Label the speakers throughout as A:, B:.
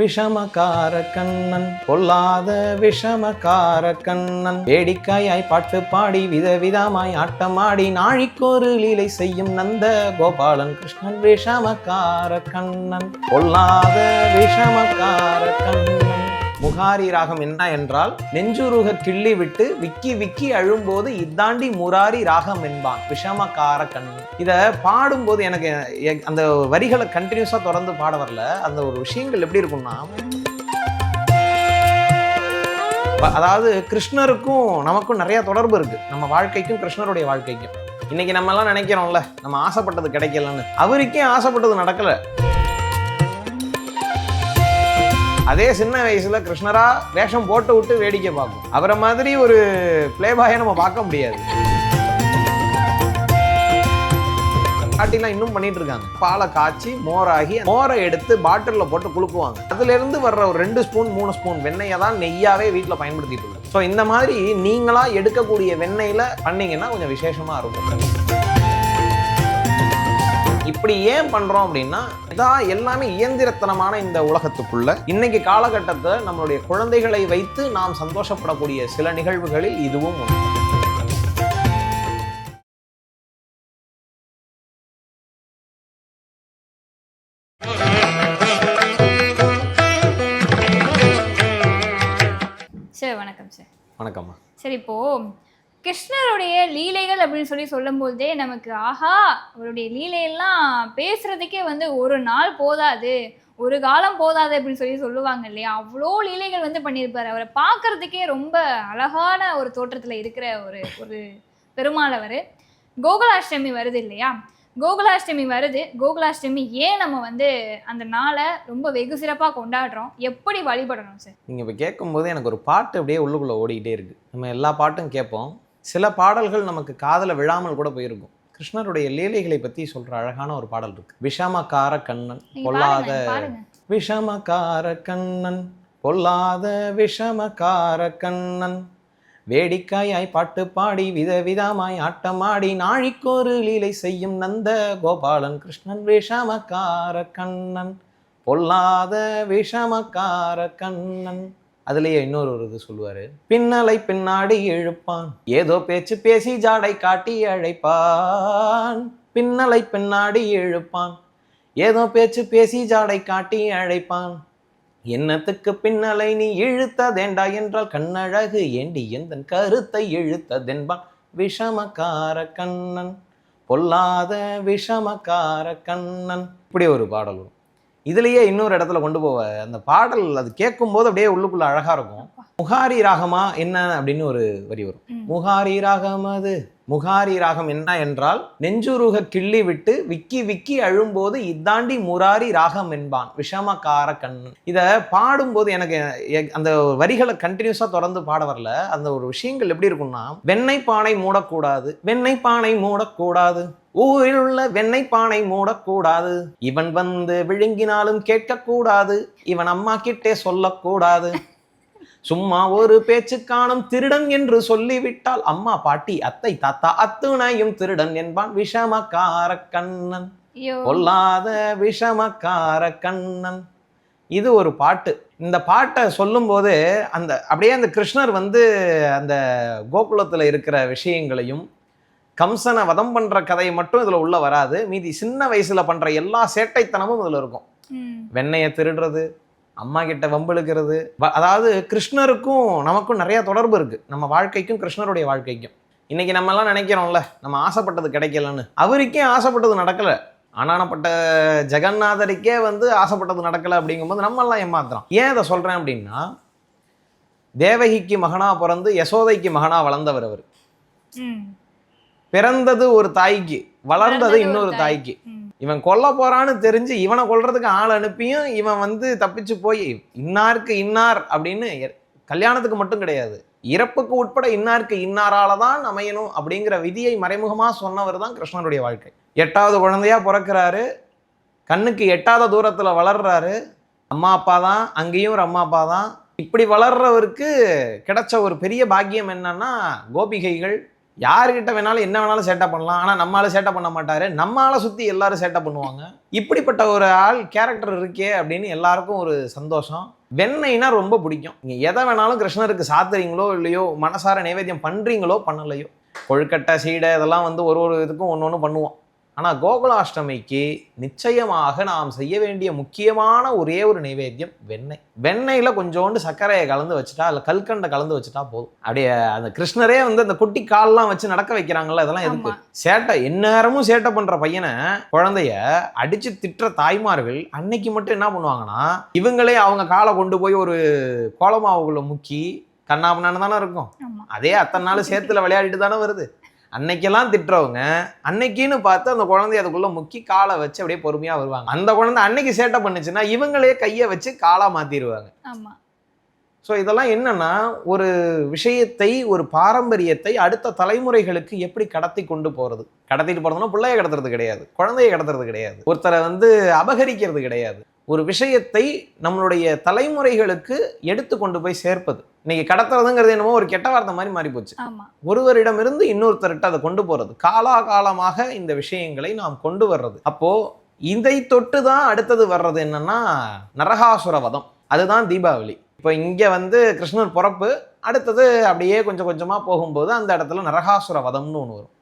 A: விஷமக்கார கண்ணன் பொல்லாத விஷமக்கார கண்ணன் வேடிக்கையாய் பாட்டு பாடி விதவிதமாய் ஆட்டமாடி நாழிக்கொரு லீலை செய்யும் நந்த கோபாலன் கிருஷ்ணன் விஷமக்கார கண்ணன் பொல்லாத விஷமக்கார கண்ணன் முகாரி ராகம் என்ன என்றால் நெஞ்சுருக கிள்ளி விட்டு விக்கி விக்கி அழும்போது இத்தாண்டி முராரி ராகம் என்பான் விஷமக்கார கண்ணு. இத பாடும்போது எனக்கு அந்த வரிகளை கண்டினியூஸா தொடர்ந்து பாட வரல. அந்த ஒரு விஷயங்கள் எப்படி இருக்கும்னா அதாவது கிருஷ்ணருக்கும் நமக்கும் நிறைய தொடர்பு இருக்கு. நம்ம வாழ்க்கைக்கும் கிருஷ்ணருடைய வாழ்க்கைக்கும். இன்னைக்கு நம்ம எல்லாம் நினைக்கிறோம்ல நம்ம ஆசைப்பட்டது கிடைக்கலன்னு. அவருக்கே ஆசைப்பட்டது நடக்கல. அதே சின்ன வயசுல கிருஷ்ணரா வேஷம் போட்டு விட்டு வேடிக்கை பார்க்கும். அவரை மாதிரி ஒரு பிளேபாயை நம்ம பார்க்க முடியாது. பாட்டிலாம் இன்னும் பண்ணிட்டு இருக்காங்க. பாலை காய்ச்சி மோராகி மோரை எடுத்து பாட்டிலில் போட்டு குளுக்குவாங்க அதுல இருந்து வர்ற ஒரு ரெண்டு ஸ்பூன் மூணு ஸ்பூன் வெண்ணெயை தான் நெய்யாவே வீட்டில் பயன்படுத்திட்டு இருக்காங்க. ஸோ இந்த மாதிரி நீங்களா எடுக்கக்கூடிய வெண்ணெயில பண்ணீங்கன்னா கொஞ்சம் விசேஷமா இருக்கும். இப்படி ஏன் பண்றோம் அப்படின்னா இதான் எல்லாமே இயந்திரத்தனமான இந்த உலகத்துக்குள்ள. இன்னைக்கு காலகட்டத்தை நம்மளுடைய குழந்தைகளை வைத்து நாம் சந்தோஷப்படக்கூடிய சில நிகழ்வுகளில் இதுவும் ஒன்று
B: சார் வணக்கம் சார்.
A: வணக்கம்மா.
B: சரி இப்போ கிருஷ்ணருடைய லீலைகள் அப்படின்னு சொல்லி சொல்லும்போதே நமக்கு ஆஹா அவருடைய லீலையெல்லாம் பேசுறதுக்கே வந்து ஒரு நாள் போதாது ஒரு காலம் போதாது அப்படின்னு சொல்லி சொல்லுவாங்க இல்லையா? அவ்வளோ லீலைகள் வந்து பண்ணியிருப்பார். அவரை பார்க்கறதுக்கே ரொம்ப அழகான ஒரு தோற்றத்தில் இருக்கிற ஒரு ஒரு பெருமாள் அவர். கோகுலாஷ்டமி வருது இல்லையா? கோகுலாஷ்டமி வருது. கோகுலாஷ்டமி ஏன் நம்ம வந்து அந்த நாளை ரொம்ப வெகு சிறப்பாக கொண்டாடுறோம்? எப்படி வழிபடணும் சார்?
A: நீங்கள் இப்போ கேட்கும்போது எனக்கு ஒரு பாட்டு அப்படியே உள்ளுக்குள்ளே ஓடிக்கிட்டே இருக்குது நம்ம எல்லா பாட்டும் கேட்போம். சில பாடல்கள் நமக்கு காதுல விழாமல் கூட போயிருக்கும். கிருஷ்ணருடைய லீலைகளை பத்தி சொல்ற அழகான ஒரு பாடல் இருக்கு. விஷமகார கண்ணன் பொல்லாத விஷமகார கண்ணன் பொல்லாத விஷமகார கண்ணன். வேடிக்கையாய் பாட்டு பாடி விதவிதமாய் ஆட்டமாடி நாழிக்கொரு லீலை செய்யும் நந்த கோபாலன் கிருஷ்ணன் விஷமகார கண்ணன் பொல்லாத விஷமகார கண்ணன். அதுலயே இன்னொரு ஒரு இது சொல்லுவாரு பின்னலை பின்னாடி இழுப்பான் ஏதோ பேச்சு பேசி ஜாடை காட்டி அழைப்பான் பின்னலை பின்னாடி இழுப்பான் ஏதோ பேச்சு பேசி ஜாடை காட்டி அழைப்பான் என்னத்துக்கு பின்னலை நீ இழுத்ததேண்டா என்றால் கண்ணழகு ஏண்டி எந்தன் கருத்தை இழுத்ததென்பான் விஷமக்கார கண்ணன் பொல்லாத விஷமக்கார கண்ணன். இப்படி ஒரு பாடல் வரும். இதுலயே இன்னொரு இடத்துல கொண்டு போவ. அந்த பாடல் அது கேட்கும்போது அப்படியே உள்ளுக்குள்ள அழகா இருக்கும். முகாரி ராகமா என்ன? அப்படின்னு ஒரு வரி வரும். முகாரி ராகம் அது. முகாரி ராகம் என்ன என்றால் நெஞ்சுருக கிள்ளி விட்டு விக்கி விக்கி அழும்போது இத்தாண்டி முராரி ராகம் என்பான். விஷமக்கார கண்ணன். இத பாடும்போது எனக்கு அந்த வரிகளை கண்டினியூஸா தொடர்ந்து பாட வரல. அந்த ஒரு விஷயங்கள் எப்படி இருக்கும்னா வெண்ணெய் பானை மூடக்கூடாது. வெண்ணெய் பானை மூடக்கூடாது. ஊரில் உள்ள வெண்ணெய் பானை மூடக்கூடாது. இவன் வந்து விழுங்கினாலும் கேட்கக்கூடாது. இவன் அம்மா கிட்டே சொல்லக்கூடாது. சும்மா ஒரு பேச்சு காணும் திருடன் என்று சொல்லிவிட்டால் அம்மா பாட்டி அத்தை தாத்தா அத்துணையும் திருடன் என்பான் விஷமக்கார கண்ணன்.
B: ஐயோ.
A: பொல்லாத விஷமக்கார கண்ணன். இது ஒரு பாட்டு. இந்த பாட்டை சொல்லும்போது அந்த அப்படியே அந்த கிருஷ்ணர் வந்து அந்த கோகுலத்துல இருக்கிற விஷயங்களையும் கம்சனை வதம் பண்ற கதையை மட்டும் இதுல உள்ள வராது. மீதி சின்ன வயசுல பண்ற எல்லா சேட்டைத்தனமும் இதுல இருக்கும். வெண்ணெயை திருடுறது அம்மா கிட்ட வம்பிழுக்கிறது அதாவது கிருஷ்ணருக்கும் நமக்கும் நிறைய தொடர்பு இருக்கு. நம்ம வாழ்க்கைக்கும் கிருஷ்ணருடைய வாழ்க்கைக்கும். இன்னைக்கு நம்ம எல்லாம் நினைக்கிறோம்ல நம்ம ஆசைப்பட்டது கிடைக்கலன்னு. அவருக்கே ஆசைப்பட்டது நடக்கல. ஆனானப்பட்ட ஜெகநாதருக்கே வந்து ஆசைப்பட்டது நடக்கல அப்படிங்கும்போது நம்ம எல்லாம் ஏமாத்துறோம். ஏன் இதை சொல்றேன் அப்படின்னா தேவகிக்கு மகனா பிறந்து யசோதைக்கு மகனா வளர்ந்தவர் அவர். பிறந்தது ஒரு தாய்க்கு வளர்ந்தது இன்னொரு
B: தாய்.
A: தாய்க்கு. இவன் கொல்ல போறான்னு தெரிஞ்சு இவனை கொல்றதுக்கு ஆள் அனுப்பியும் இவன் வந்து தப்பிச்சு போய் இன்னாருக்கு இன்னார் அப்படின்னு கல்யாணத்துக்கு மட்டும் கிடையாது. இறப்புக்கு உட்பட இன்னாருக்கு இன்னாரால தான் அமையணும் அப்படிங்கிற விதியை மறைமுகமா சொன்னவர் தான் கிருஷ்ணனுடைய வாழ்க்கை. எட்டாவது குழந்தையா பிறக்கிறாரு. கண்ணுக்கு எட்டாத தூரத்துல வளர்றாரு. அம்மா அப்பா தான் அங்கேயும் ஒரு அம்மா அப்பா தான். இப்படி வளர்றவருக்கு கிடைச்ச ஒரு பெரிய பாக்கியம் என்னன்னா கோபிகைகள் யாருக்கிட்ட வேணாலும் என்ன வேணாலும் சேட்டை பண்ணலாம். ஆனால் நம்மளால சேட்டை பண்ண மாட்டாரு. நம்மளால் சுற்றி எல்லாரும் சேட்டை பண்ணுவாங்க. இப்படிப்பட்ட ஒரு ஆள் கேரக்டர் இருக்கே அப்படின்னு எல்லாருக்கும் ஒரு சந்தோஷம். வெண்ணெய்னா ரொம்ப பிடிக்கும். நீங்கள் எதை வேணாலும் கிருஷ்ணருக்கு சாத்துறீங்களோ இல்லையோ மனசார நைவேத்தியம் பண்ணுறீங்களோ பண்ணலையோ. கொழுக்கட்டை சீடை இதெல்லாம் வந்து ஒரு ஒரு இதுக்கும் ஒன்று ஒன்று பண்ணுவோம். ஆனால் கோகுலாஷ்டமிக்கு நிச்சயமாக நாம் செய்ய வேண்டிய முக்கியமான ஒரே ஒரு நைவேத்தியம் வெண்ணெய். வெண்ணெயில் கொஞ்சோண்டு சர்க்கரையை கலந்து வச்சுட்டா இல்லை கல்கண்டை கலந்து வச்சுட்டா போதும். அப்படியே அந்த கிருஷ்ணரே வந்து அந்த குட்டி கால்லாம் வச்சு நடக்க வைக்கிறாங்கல்ல இதெல்லாம் எதுக்கு. சேட்டை. எந்நேரமும் சேட்டை பண்ற பையனை குழந்தைய அடிச்சு திட்டுற தாய்மார்கள் அன்னைக்கு மட்டும் என்ன பண்ணுவாங்கன்னா இவங்களே அவங்க காலை கொண்டு போய் ஒரு கோலமாவுக்குள்ள முக்கி கண்ணாபண்ணான்னு தானே இருக்கும்.
B: ஆமா.
A: அதே அத்தனை நாள் சேத்துல விளையாடிட்டு தானே வருது. அன்னைக்கெல்லாம் திட்டுறவங்க அன்னைக்குன்னு பார்த்து அந்த குழந்தைய அதுக்குள்ள முக்கி காலை வச்சு அப்படியே பொறுமையா வருவாங்க. அந்த குழந்தை அன்னைக்கு சேட்டை பண்ணுச்சுன்னா இவங்களே கையை வச்சு காலா மாத்திடுவாங்க
B: ஆமா.
A: ஸோ இதெல்லாம் என்னன்னா ஒரு விஷயத்தை ஒரு பாரம்பரியத்தை அடுத்த தலைமுறைகளுக்கு எப்படி கடத்தி கொண்டு போறது? கடத்திட்டு போறதுன்னா பிள்ளைய கடத்துறது கிடையாது. குழந்தைய கடத்துறது கிடையாது. ஒருத்தரை வந்து அபகரிக்கிறது கிடையாது. ஒரு விஷயத்தை நம்மளுடைய தலைமுறைகளுக்கு எடுத்து கொண்டு போய் சேர்ப்பது. இன்னைக்கு கடத்துறதுங்கிறது என்னமோ ஒரு கெட்ட வார்த்தை மாதிரி மாறி போச்சு. ஒருவரிடமிருந்து இன்னொருத்தர்கிட்ட அதை கொண்டு போறது. காலாகாலமாக இந்த விஷயங்களை நாம் கொண்டு வர்றது. அப்போ இதை தொட்டு தான் அடுத்தது வர்றது என்னன்னா நரகாசுர வதம். அதுதான் தீபாவளி. இப்போ இங்க வந்து கிருஷ்ணர் பிறப்பு அடுத்தது அப்படியே கொஞ்சம் கொஞ்சமா போகும்போது அந்த இடத்துல நரகாசுர வதம்னு ஒன்று வரும்.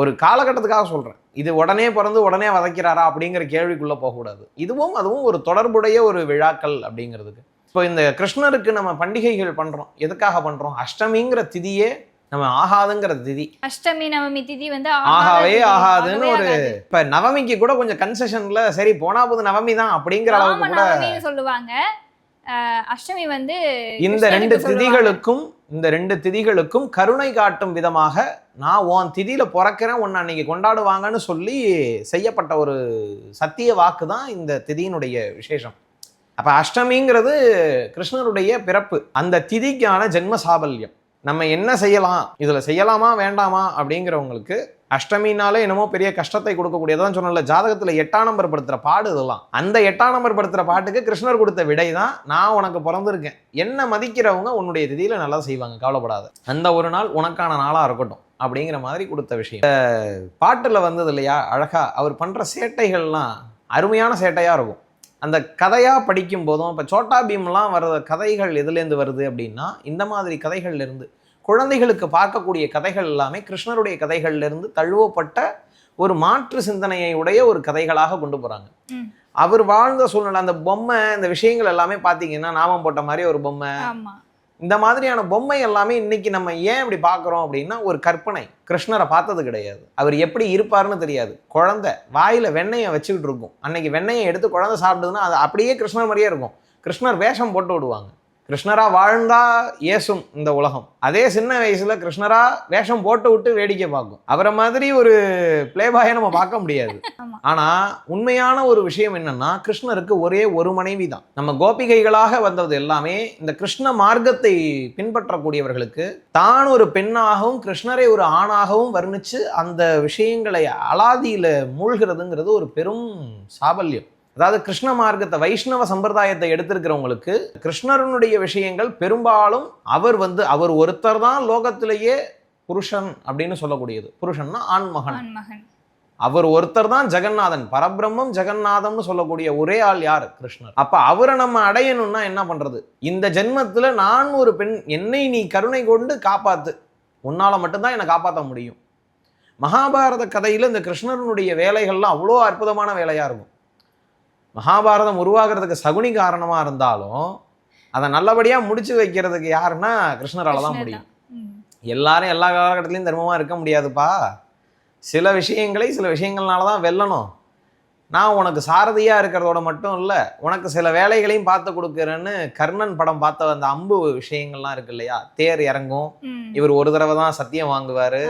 A: ஒரு காலகட்டத்துக்காக சொல்றேன். இது உடனே பிறந்து உடனே வதைக்கிறாரா அப்படிங்கிற கேள்விக்குள்ள போகக்கூடாது. இதுவும் அதுவும் ஒரு தொடர்புடைய ஒரு விழாக்கள் அப்படிங்கிறதுக்கு. இப்போ இந்த கிருஷ்ணருக்கு நம்ம பண்டிகைகள் பண்றோம். எதுக்காக பண்றோம்? அஷ்டமிங்கிற திதியே நம்ம ஆகாதுங்கிற திதி.
B: அஷ்டமி நவமி திதி வந்து
A: ஆகாவே. ஆகாதுன்னு ஒரு. இப்ப நவமிக்கு கூட கொஞ்சம் கன்செஷன்ல சரி போனா போது நவமி தான் அப்படிங்கிற அளவுக்கு கூட
B: சொல்லுவாங்க. அஷ்டமி வந்து
A: இந்த ரெண்டு. திதிகளுக்கும் இந்த ரெண்டு திதிகளுக்கும் கருணை காட்டும் விதமாக நான் உன் திதியில பிறக்கிறேன் உன்னை அன்னைக்கு கொண்டாடுவாங்கன்னு சொல்லி செய்யப்பட்ட ஒரு சத்திய வாக்கு தான் இந்த திதியினுடைய விசேஷம். அப்ப அஷ்டமிங்கிறது கிருஷ்ணருடைய பிறப்பு. அந்த திதிக்கான ஜென்ம சாபல்யம். நம்ம என்ன செய்யலாம்? இதுல செய்யலாமா வேண்டாமா அப்படிங்கிறவங்களுக்கு அஷ்டமினாலே என்னமோ பெரிய கஷ்டத்தை கொடுக்கக்கூடியதான் சொன்னல ஜாதகத்தில் எட்டாம் நம்பர் படுத்துகிற பாடு இதெல்லாம். அந்த எட்டாம் நம்பர் படுத்துகிற பாட்டுக்கு கிருஷ்ணர் கொடுத்த விடை தான் நான் உனக்கு பிறந்திருக்கேன். என்ன மதிக்கிறவங்க உன்னுடைய திதியில் நல்லா செய்வாங்க கவலைப்படாத. அந்த ஒரு நாள் உனக்கான நாளாக இருக்கட்டும் அப்படிங்கிற மாதிரி கொடுத்த விஷயம். இந்த வந்தது இல்லையா அழகா அவர் பண்ணுற சேட்டைகள்லாம் அருமையான சேட்டையாக இருக்கும். அந்த கதையாக படிக்கும் போதும் இப்போ சோட்டா பீம்லாம் வர்ற கதைகள் எதுலேருந்து வருது அப்படின்னா இந்த மாதிரி கதைகள்லேருந்து குழந்தைகளுக்கு பார்க்கக்கூடிய கதைகள் எல்லாமே கிருஷ்ணருடைய கதைகள்ல இருந்து தழுவப்பட்ட ஒரு மாற்று சிந்தனையை உடைய ஒரு கதைகளாக கொண்டு போறாங்க.
B: ம்.
A: அவர் வாழ்ந்த சூழ்நிலை அந்த பொம்மை இந்த விஷயங்கள் எல்லாமே பார்த்தீங்கன்னா நாமம் போட்ட மாதிரி ஒரு பொம்மை. இந்த மாதிரியான பொம்மை எல்லாமே இன்னைக்கு நம்ம ஏன் இப்படி பார்க்குறோம் அப்படின்னா ஒரு கற்பனை. கிருஷ்ணரை பார்த்தது கிடையாது. அவர் எப்படி இருப்பாருன்னு தெரியாது. குழந்தை வாயில வெண்ணெயை வச்சுக்கிட்டு இருக்கும். அன்னைக்கு வெண்ணெயை எடுத்து குழந்தை சாப்பிடுதுன்னா அது அப்படியே கிருஷ்ணர் மாதிரியே இருக்கும். கிருஷ்ணர் வேஷம் போட்டு விடுவாங்க. கிருஷ்ணரா வாழ்ந்தா ஏசும் இந்த உலகம். அதே சின்ன வயசுல கிருஷ்ணரா வேஷம் போட்டு விட்டு வேடிக்கை பார்க்கும். அவரை மாதிரி ஒரு பிளேபாயை நம்ம பார்க்க முடியாது. ஆனா உண்மையான ஒரு விஷயம் என்னன்னா கிருஷ்ணருக்கு ஒரே ஒரு மனைவி தான். நம்ம கோபிகைகளாக வந்தது எல்லாமே இந்த கிருஷ்ண மார்க்கத்தை பின்பற்றக்கூடியவர்களுக்கு தான் ஒரு பெண்ணாகவும் கிருஷ்ணரை ஒரு ஆணாகவும் வர்ணிச்சு அந்த விஷயங்களை அலாதியில மூழ்கிறதுங்கிறது ஒரு பெரும் சாபல்யம். அதாவது கிருஷ்ண மார்க்கத்தை வைஷ்ணவ சம்பிரதாயத்தை எடுத்திருக்கிறவங்களுக்கு கிருஷ்ணரனுடைய விஷயங்கள் பெரும்பாலும் அவர் வந்து அவர் ஒருத்தர் தான் லோகத்திலேயே புருஷன் அப்படின்னு சொல்லக்கூடியது. புருஷன்னா ஆண்மகன்
B: ஆண் மகன்.
A: அவர் ஒருத்தர் தான் ஜெகநாதன். பரபிரம்மம் ஜெகநாதம்னு சொல்லக்கூடிய ஒரே ஆள் யார்? கிருஷ்ணர். அப்ப அவரை நம்ம அடையணும்னா என்ன பண்றது? இந்த ஜென்மத்துல நான் ஒரு பெண் என்னை நீ கருணை கொண்டு காப்பாத்து. உன்னால மட்டும்தான் என்னை காப்பாற்ற முடியும். மகாபாரத கதையில இந்த கிருஷ்ணனுடைய வேலைகள்லாம் அவ்வளோ அற்புதமான வேலையா இருக்கும். மகாபாரதம் உருவாகிறதுக்கு சகுனி காரணமா இருந்தாலும் அதை நல்லபடியா முடிச்சு வைக்கிறதுக்கு யாருன்னா கிருஷ்ணரால தான் முடியும். எல்லாரும் எல்லா காலகட்டத்திலையும் தர்மமாக இருக்க முடியாதுப்பா. சில விஷயங்களை சில விஷயங்கள்னால தான் வெல்லணும். நான் உனக்கு சாரதியாக இருக்கிறதோட மட்டும் இல்லை உனக்கு சில வேலைகளையும் பார்த்து கொடுக்குறேன்னு கர்ணன் படம் பார்த்த அந்த அம்பு விஷயங்கள்லாம் இருக்கு இல்லையா? தேர் இறங்கும். இவர் ஒரு தடவை தான் சத்தியம் வாங்குவார்.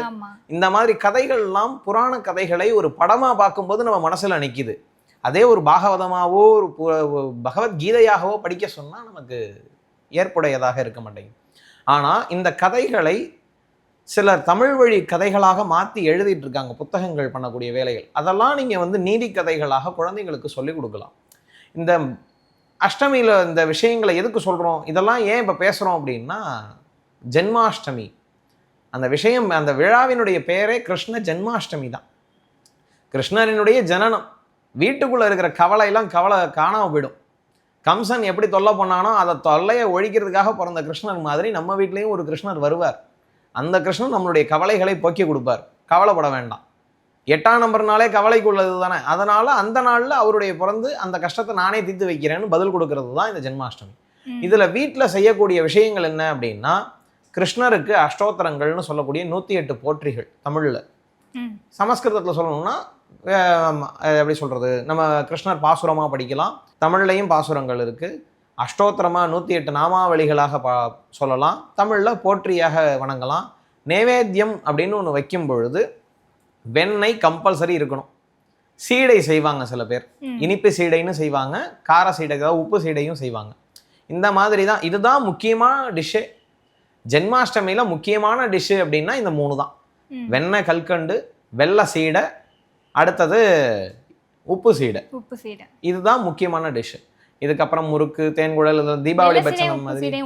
A: இந்த மாதிரி கதைகள்லாம் புராண கதைகளை ஒரு படமாக பார்க்கும்போது நம்ம மனசில் நிற்கிது அதே ஒரு பாகவதமாகவோ ஒரு பகவத்கீதையாகவோ படிக்க சொன்னால் நமக்கு ஏற்புடையதாக இருக்க மாட்டேங்குது. ஆனால் இந்த கதைகளை சிலர் தமிழ் வழி கதைகளாக மாற்றி எழுதிட்டு இருக்காங்க புத்தகங்கள் பண்ணக்கூடிய வேலைகள். அதெல்லாம் நீங்கள் வந்து நீதி கதைகளாக குழந்தைங்களுக்கு சொல்லிக் கொடுக்கலாம். இந்த அஷ்டமியில் இந்த விஷயங்களை எதுக்கு சொல்கிறோம் இதெல்லாம் ஏன் இப்போ பேசுகிறோம் அப்படின்னா ஜென்மாஷ்டமி. அந்த விஷயம் அந்த விழாவினுடைய பெயரே கிருஷ்ண ஜென்மாஷ்டமி தான். கிருஷ்ணரினுடைய ஜனனம். வீட்டுக்குள்ள இருக்கிற கவலையெல்லாம் கவலை காணாம போயிடும். கம்சன் எப்படி தொல்லை பண்ணானோ அதை தொல்லையை ஒழிக்கிறதுக்காக பிறந்த கிருஷ்ணர் மாதிரி நம்ம வீட்லேயும் ஒரு கிருஷ்ணர் வருவார். அந்த கிருஷ்ணன் நம்மளுடைய கவலைகளை போக்கி கொடுப்பார். கவலைப்பட வேண்டாம். எட்டாம் நம்பர்னாலே கவலைக்கு உள்ளது தானே. அதனால அந்த நாள்ல அவருடைய பிறந்து அந்த கஷ்டத்தை நானே தீர்த்து வைக்கிறேன்னு பதில் கொடுக்கறது தான் இந்த ஜென்மாஷ்டமி. இதுல வீட்ல செய்யக்கூடிய விஷயங்கள் என்ன அப்படின்னா கிருஷ்ணருக்கு அஷ்டோத்திரங்கள்னு சொல்லக்கூடிய நூத்தி எட்டு போற்றிகள் தமிழ்ல. சமஸ்கிருதத்துல சொல்லணும்னா எப்படி சொல்றது? நம்ம கிருஷ்ணர் பாசுரமா படிக்கலாம். தமிழ்லையும் பாசுரங்கள் இருக்கு. அஷ்டோத்திரமா நூத்தி எட்டு நாமாவளிகளாக பா சொல்லலாம். தமிழ்ல போற்றியாக வணங்கலாம். நைவேத்தியம் அப்படின்னு ஒன்று வைக்கும் பொழுது வெண்ணெய் கம்பல்சரி இருக்கணும். சீடை செய்வாங்க சில பேர். இனிப்பு சீடைன்னு செய்வாங்க. கார சீடை அதாவது உப்பு சீடையும் செய்வாங்க. இந்த மாதிரி தான். இதுதான் முக்கியமான டிஷ்ஷு ஜென்மாஷ்டமியில முக்கியமான டிஷ்ஷு அப்படின்னா இந்த மூணு தான். வெண்ணெய் கல்கண்டு வெள்ளை சீடை அடுத்தது உப்பு சீடை.
B: உப்பு சீடை.
A: இதுதான் முக்கியமான டிஷ்ஷு இதுக்கப்புறம் முறுக்கு தேன்குழல் இது தீபாவளி
B: உப்பு
A: மாதிரி.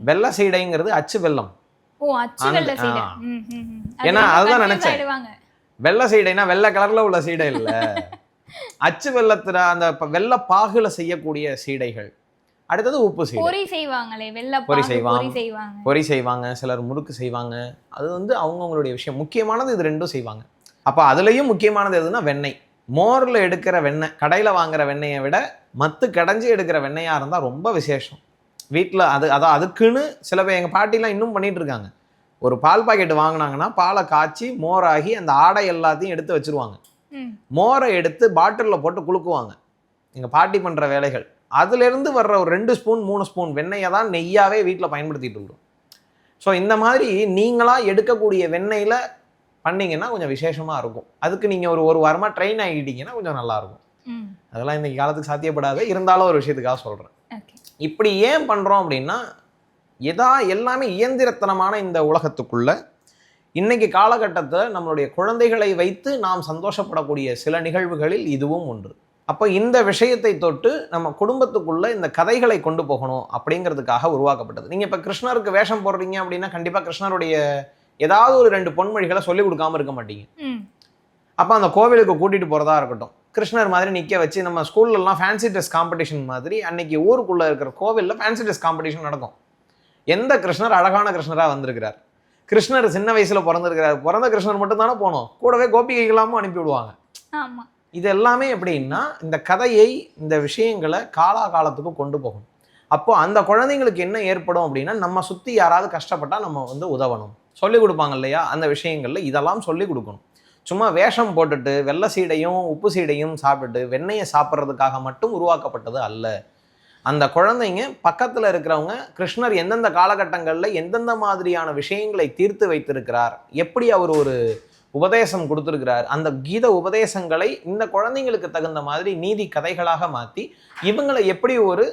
A: வெள்ளை சீடைங்கிறது அச்சு வெல்லம்.
B: ஓ அச்சு
A: அந்த-
B: வெள்ளை சீடை.
A: ஆ.
B: ம், ம், ம்.
A: ஏன்னா,
B: அது
A: அதுதான் நினைச்சேன். வெள்ளை சீடைனா வெள்ளை கலர்ல உள்ள சீடை இல்ல. அச்சு வெள்ளத்துல அந்த வெள்ளை பாகுல செய்யக்கூடிய சீடைகள். அடுத்தது உப்பு சீடை.
B: பொரி செய்வாங்களே வெள்ளை.
A: பொரி செய்வாங்க.
B: பொரி செய்வாங்க
A: சிலர் முறுக்கு செய்வாங்க. அது வந்து அவங்கவுங்களுடைய விஷயம். முக்கியமானது இது ரெண்டும் செய்வாங்க. அப்போ அதுலேயும் முக்கியமானது எதுனா வெண்ணெய். மோரில் எடுக்கிற வெண்ணெய் கடையில் வாங்குற வெண்ணெயை விட மத்து கடைஞ்சி எடுக்கிற வெண்ணெயாக இருந்தால் ரொம்ப விசேஷம். வீட்டில் அது அதான் அதுக்குன்னு சில பேர் எங்கள் பாட்டிலாம் இன்னும் பண்ணிட்டு இருக்காங்க. ஒரு பால் பாக்கெட் வாங்கினாங்கன்னா பாலை காய்ச்சி மோராகி அந்த ஆடை எல்லாத்தையும் எடுத்து வச்சிருவாங்க. மோரை எடுத்து பாட்டிலில் போட்டு குலுக்குவாங்க. எங்கள் பாட்டி பண்ணுற வேலைகள். அதுலேருந்து வர்ற ஒரு ரெண்டு ஸ்பூன் மூணு ஸ்பூன் வெண்ணெயை தான் நெய்யாவே வீட்டில் பயன்படுத்திட்டு இருக்கிறோம் ஸோ இந்த மாதிரி நீங்களாக எடுக்கக்கூடிய வெண்ணெயில் பண்ணீங்கன்னா கொஞ்சம் விசேஷமாக இருக்கும். அதுக்கு நீங்கள் ஒரு ஒரு வாரமாக ட்ரெயின் ஆகிட்டீங்கன்னா கொஞ்சம் நல்லா இருக்கும்.
B: ம்.
A: அதெல்லாம் இன்னைக்கு காலத்துக்கு சாத்தியப்படாது. இருந்தாலும் ஒரு விஷயத்துக்காக சொல்கிறேன் இப்படி ஏன் பண்ணுறோம் அப்படின்னா எதா எல்லாமே இயந்திரத்தனமான இந்த உலகத்துக்குள்ள இன்னைக்கு காலகட்டத்தில் நம்மளுடைய குழந்தைகளை வைத்து நாம் சந்தோஷப்படக்கூடிய சில நிகழ்வுகளில் இதுவும் ஒன்று. அப்போ இந்த விஷயத்தை தொட்டு நம்ம குடும்பத்துக்குள்ள இந்த கதைகளை கொண்டு போகணும் அப்படிங்கிறதுக்காக உருவாக்கப்பட்டது. நீங்கள் இப்போ கிருஷ்ணருக்கு வேஷம் போடுறீங்க அப்படின்னா கண்டிப்பாக கிருஷ்ணருடைய ஏதாவது ஒரு ரெண்டு பொன்மொழிகளை சொல்லிக் கொடுக்காம இருக்க மாட்டீங்க. அப்போ அந்த கோவிலுக்கு கூட்டிகிட்டு போகிறதா இருக்கட்டும். கிருஷ்ணர் மாதிரி நிற்க வச்சு நம்ம ஸ்கூல்லலாம் ஃபேன்சி ட்ரெஸ் காம்படிஷன் மாதிரி அன்னைக்கு ஊருக்குள்ளே இருக்கிற கோவிலில் ஃபேன்சி ட்ரெஸ் காம்படிஷன் நடக்கும். எந்த கிருஷ்ணர் அழகான கிருஷ்ணராக வந்திருக்கிறார்? கிருஷ்ணர் சின்ன வயசில் பிறந்திருக்கிறார். பிறந்த கிருஷ்ணர் மட்டும் தானே போனோம். கூடவே கோபிகைகளாமும் அனுப்பி விடுவாங்க
B: ஆமா.
A: இது எல்லாமே எப்படின்னா இந்த கதையை இந்த விஷயங்களை காலாகாலத்துக்கு கொண்டு போகணும். அப்போ அந்த குழந்தைங்களுக்கு என்ன ஏற்படும் அப்படின்னா நம்ம சுற்றி யாராவது கஷ்டப்பட்டா நம்ம வந்து உதவணும். சொல்லிக் கொடுப்பாங்க இல்லையா? அந்த விஷயங்களில் இதெல்லாம் சொல்லி கொடுக்கணும். சும்மா வேஷம் போட்டுட்டு வெள்ளை சீடையும் உப்பு சீடையும் சாப்பிட்டுட்டு வெண்ணெயை சாப்பிட்றதுக்காக மட்டும் உருவாக்கப்பட்டது அல்ல. அந்த குழந்தைங்க பக்கத்தில் இருக்கிறவங்க கிருஷ்ணர் எந்தெந்த காலகட்டங்களில் எந்தெந்த மாதிரியான விஷயங்களை தீர்த்து வைத்திருக்கிறார் எப்படி அவர் ஒரு உபதேசம் கொடுத்துருக்கிறார் அந்த கீத உபதேசங்களை இந்த குழந்தைங்களுக்கு தகுந்த மாதிரி நீதி கதைகளாக மாற்றி இவங்களை எப்படி ஒரு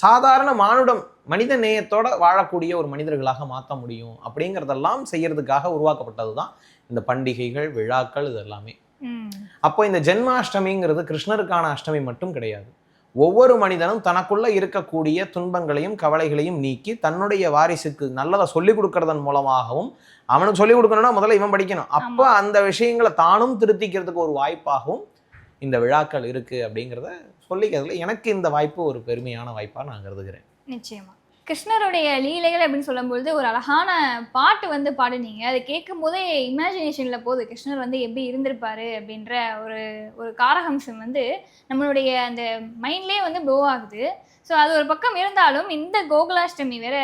A: சாதாரண மானுடம் மனித நேயத்தோட வாழக்கூடிய ஒரு மனிதர்களாக மாற்ற முடியும் அப்படிங்கிறதெல்லாம் செய்யறதுக்காக உருவாக்கப்பட்டது தான் இந்த பண்டிகைகள் விழாக்கள் இது எல்லாமே. அப்போ இந்த ஜென்மாஷ்டமிங்கிறது கிருஷ்ணருக்கான அஷ்டமி மட்டும் கிடையாது. ஒவ்வொரு மனிதனும் தனக்குள்ள இருக்கக்கூடிய துன்பங்களையும் கவலைகளையும் நீக்கி தன்னுடைய வாரிசுக்கு நல்லதை சொல்லிக் கொடுக்கறதன் மூலமாகவும் அவனுக்கு சொல்லிக் கொடுக்கணும்னா முதல்ல இவன் படிக்கணும். அப்போ அந்த விஷயங்களை தானும் திருத்திக்கிறதுக்கு ஒரு வாய்ப்பாகவும் இந்த விழாக்கள் இருக்கு அப்படிங்கிறத சொல்லிக்கிறதுல எனக்கு இந்த வாய்ப்பு ஒரு பெருமையான வாய்ப்பாக நான் கருதுகிறேன்.
B: நிச்சயமா. கிருஷ்ணருடைய லீலைகள் அப்படின்னு சொல்லும்பொழுது ஒரு அழகான பாட்டு வந்து பாடுனீங்க. அதை கேட்கும் போதே இமேஜினேஷனில் போகுது. கிருஷ்ணர் வந்து எப்படி இருந்திருப்பாரு அப்படின்ற ஒரு ஒரு காரகம்சம் வந்து நம்மளுடைய அந்த மைண்ட்லேயே வந்து ப்ளோ ஆகுது. ஸோ அது ஒரு பக்கம் இருந்தாலும் இந்த கோகுலாஷ்டமி வேற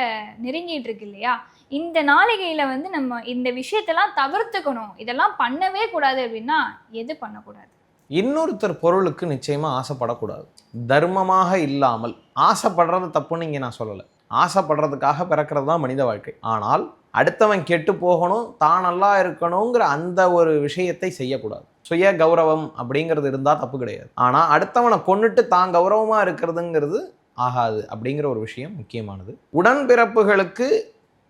B: நெருங்கிட்டு இருக்கு இல்லையா? இந்த நாளிகையில் வந்து நம்ம இந்த விஷயத்தெல்லாம் தவிர்த்துக்கணும். இதெல்லாம் பண்ணவே கூடாது அப்படின்னா எது பண்ணக்கூடாது?
A: இன்னொருத்தர் பொருளுக்கு நிச்சயமாக ஆசைப்படக்கூடாது. தர்மமாக இல்லாமல் ஆசைப்படுறது தப்புன்னு இங்கே நான் சொல்லலை. ஆசைப்படுறதுக்காக பிறக்கிறது தான் மனித வாழ்க்கை. ஆனால் அடுத்தவன் கெட்டு போகணும் தான் நல்லா இருக்கணுங்கிற அந்த ஒரு விஷயத்தை செய்யக்கூடாது. சுய கௌரவம் அப்படிங்கிறது இருந்தால் தப்பு கிடையாது. ஆனால் அடுத்தவனை கொன்னுட்டு தான் கௌரவமாக இருக்கிறதுங்கிறது ஆகாது அப்படிங்கிற ஒரு விஷயம் முக்கியமானது. உடன்பிறப்புகளுக்கு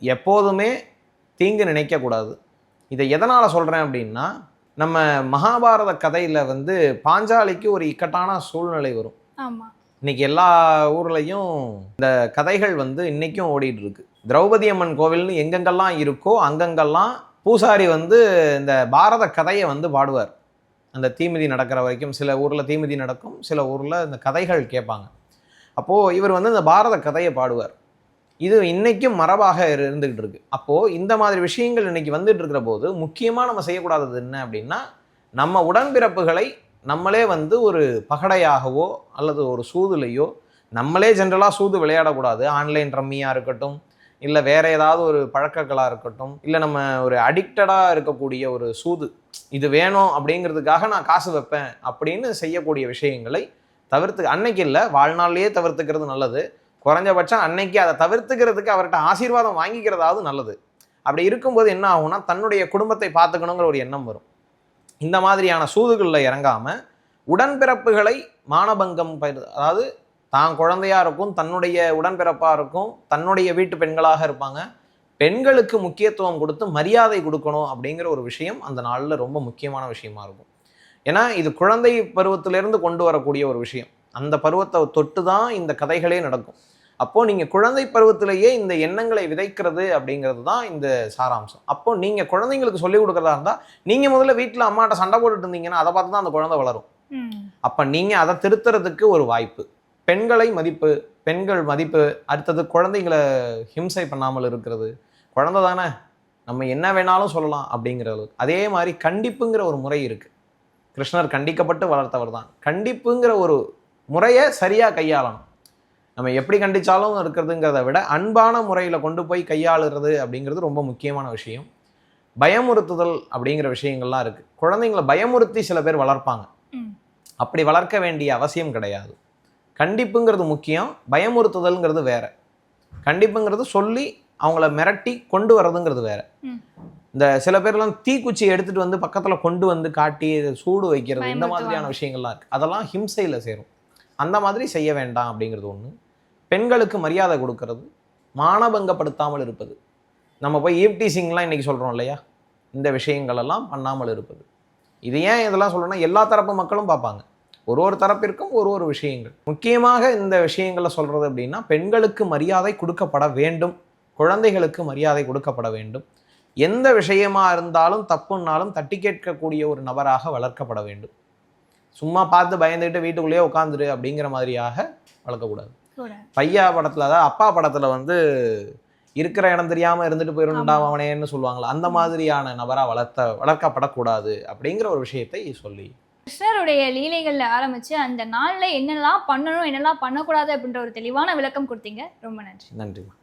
A: எப்போதுமே தீங்கு நினைக்கக்கூடாது. இதை எதனால் சொல்கிறேன் அப்படின்னா நம்ம மகாபாரத கதையில் வந்து பாஞ்சாலிக்கு ஒரு இக்கட்டான சூழ்நிலை வரும். இன்னைக்கு எல்லா ஊர்லேயும் இந்த கதைகள் வந்து இன்னைக்கும் ஓடிட்டு இருக்கு திரௌபதி அம்மன் கோவில்னு எங்கெங்கெல்லாம் இருக்கோ அங்கங்கெல்லாம் பூசாரி வந்து இந்த பாரத கதையை வந்து பாடுவார். அந்த தீமிதி நடக்கிற வரைக்கும் சில ஊரில் தீமிதி நடக்கும் சில ஊரில் இந்த கதைகள் கேட்பாங்க. அப்போது இவர் வந்து இந்த பாரத கதையை பாடுவார். இது இன்றைக்கும் மரபாக இருந்துகிட்டு இருக்கு அப்போது இந்த மாதிரி விஷயங்கள் இன்றைக்கி வந்துட்டு இருக்கிற போது முக்கியமாக நம்ம செய்யக்கூடாதது என்ன அப்படின்னா நம்ம உடன்பிறப்புகளை நம்மளே வந்து ஒரு பகடையாகவோ அல்லது ஒரு சூதுலையோ நம்மளே ஜென்ரலாக சூது விளையாடக்கூடாது. ஆன்லைன் ரம்மியாக இருக்கட்டும் இல்லை வேறு ஏதாவது ஒரு பழக்கங்களாக இருக்கட்டும் இல்லை நம்ம ஒரு அடிக்டடாக இருக்கக்கூடிய ஒரு சூது இது வேணும் அப்படிங்கிறதுக்காக நான் காசு வைப்பேன் அப்படின்னு செய்யக்கூடிய விஷயங்களை தவிர்த்து அன்னைக்கு இல்லை வாழ்நாள்லேயே தவிர்த்துக்கிறது நல்லது. குறைஞ்சபட்சம் அன்னைக்கு அதை தவிர்த்துக்கிறதுக்கு அவர்கிட்ட ஆசீர்வாதம் வாங்கிக்கிறதாவது நல்லது. அப்படி இருக்கும்போது என்ன ஆகும்னா தன்னுடைய குடும்பத்தை பார்த்துக்கணுங்கிற ஒரு எண்ணம் வரும். இந்த மாதிரியான சூதுகளில் இறங்காமல் உடன்பிறப்புகளை மானபங்கம் அதாவது தான் குழந்தையாக இருக்கும் தன்னுடைய உடன்பிறப்பாக இருக்கும் தன்னுடைய வீட்டு பெண்களாக இருப்பாங்க. பெண்களுக்கு முக்கியத்துவம் கொடுத்து மரியாதை கொடுக்கணும் அப்படிங்கிற ஒரு விஷயம் அந்த நாளில் ரொம்ப முக்கியமான விஷயமா இருக்கும். ஏன்னா இது குழந்தை பருவத்திலேருந்து கொண்டு வரக்கூடிய ஒரு விஷயம். அந்த பருவத்தை தொட்டு தான் இந்த கதைகளே நடக்கும். அப்போ நீங்க குழந்தை பருவத்திலேயே இந்த எண்ணங்களை விதைக்கிறது அப்படிங்கிறது தான் இந்த சாராம்சம். அப்போ நீங்க குழந்தைங்களுக்கு சொல்லிக் கொடுக்கறதா இருந்தா நீங்க முதல்ல வீட்டில் அம்மாட்ட சண்டை போட்டுட்டு இருந்தீங்கன்னா அதை பார்த்து தான் அந்த குழந்தை வளரும். அப்ப நீங்க அதை திருத்துறதுக்கு ஒரு வாய்ப்பு. பெண்களை மதிப்பு பெண்கள் மதிப்பு அடுத்தது குழந்தைங்களை ஹிம்சை பண்ணாமல் இருக்கிறது. குழந்தை தானே நம்ம என்ன வேணாலும் சொல்லலாம் அப்படிங்கிறது அதே மாதிரி கண்டிப்புங்கிற ஒரு முறை இருக்கு. கிருஷ்ணர் கண்டிக்கப்பட்டு வளர்த்தவர் தான். கண்டிப்புங்கிற ஒரு முறையை சரியா கையாளணும். நம்ம எப்படி கண்டிச்சாலும் இருக்கிறதுங்கிறத விட அன்பான முறையில் கொண்டு போய் கையாளுறது அப்படிங்கிறது ரொம்ப முக்கியமான விஷயம். பயமுறுத்துதல் அப்படிங்கிற விஷயங்கள்லாம் இருக்கு. குழந்தைங்களை பயமுறுத்தி சில பேர் வளர்ப்பாங்க. அப்படி வளர்க்க வேண்டிய அவசியம் கிடையாது. கண்டிப்புங்கிறது முக்கியம் பயமுறுத்துதல்ங்கிறது வேற. கண்டிப்புங்கிறது சொல்லி அவங்கள மிரட்டி கொண்டு வர்றதுங்கிறது வேற. இந்த சில பேர்லாம் தீக்குச்சி எடுத்துட்டு வந்து பக்கத்துல கொண்டு வந்து காட்டி சூடு வைக்கிறது இந்த. மாதிரியான விஷயங்கள்லாம் இருக்கு. அதெல்லாம் ஹிம்சையில சேரும். அந்த மாதிரி செய்ய வேண்டாம் அப்படிங்கிறது ஒன்று பெண்களுக்கு மரியாதை கொடுக்கறது மானபங்கப்படுத்தாமல் இருப்பது. நம்ம போய் ஈவ்டீசிங்லாம் இன்றைக்கி சொல்கிறோம் இல்லையா? இந்த விஷயங்களெல்லாம் பண்ணாமல் இருப்பது. இது ஏன் இதெல்லாம் சொல்றேன்னா எல்லா தரப்பு மக்களும் பார்ப்பாங்க. ஒரு ஒரு தரப்பிற்கும் ஒரு ஒரு விஷயங்கள். முக்கியமாக இந்த விஷயங்களை சொல்கிறது அப்படின்னா பெண்களுக்கு மரியாதை கொடுக்கப்பட வேண்டும். குழந்தைகளுக்கு மரியாதை கொடுக்கப்பட வேண்டும். எந்த விஷயமா இருந்தாலும் தப்புன்னாலும் தட்டி கேட்கக்கூடிய ஒரு நபராக வளர்க்கப்பட வேண்டும். சும்மா பார்த்து பயந்துட்டு வீட்டுக்குள்ளேயே உட்காந்துரு அப்படிங்கிற மாதிரியாக வளர்க்கக்கூடாது.
B: கூட.
A: பையா படத்துல அதாவது அப்பா படத்துல வந்து இருக்கிற இடம் தெரியாம இருந்துட்டு
B: ஆமா.
A: அவனேன்னு சொல்லுவாங்கல்ல அந்த மாதிரியான நபரா வளர்த்த வளர்க்கப்படக்கூடாது அப்படிங்கிற ஒரு விஷயத்தை சொல்லி.
B: கிருஷ்ணருடைய லீலைகள்ல ஆரம்பிச்சு அந்த நாள்ல என்னெல்லாம் பண்ணணும் என்னெல்லாம் பண்ணக்கூடாது அப்படின்ற ஒரு தெளிவான விளக்கம் கொடுத்தீங்க. ரொம்ப நன்றி.
A: நன்றிமா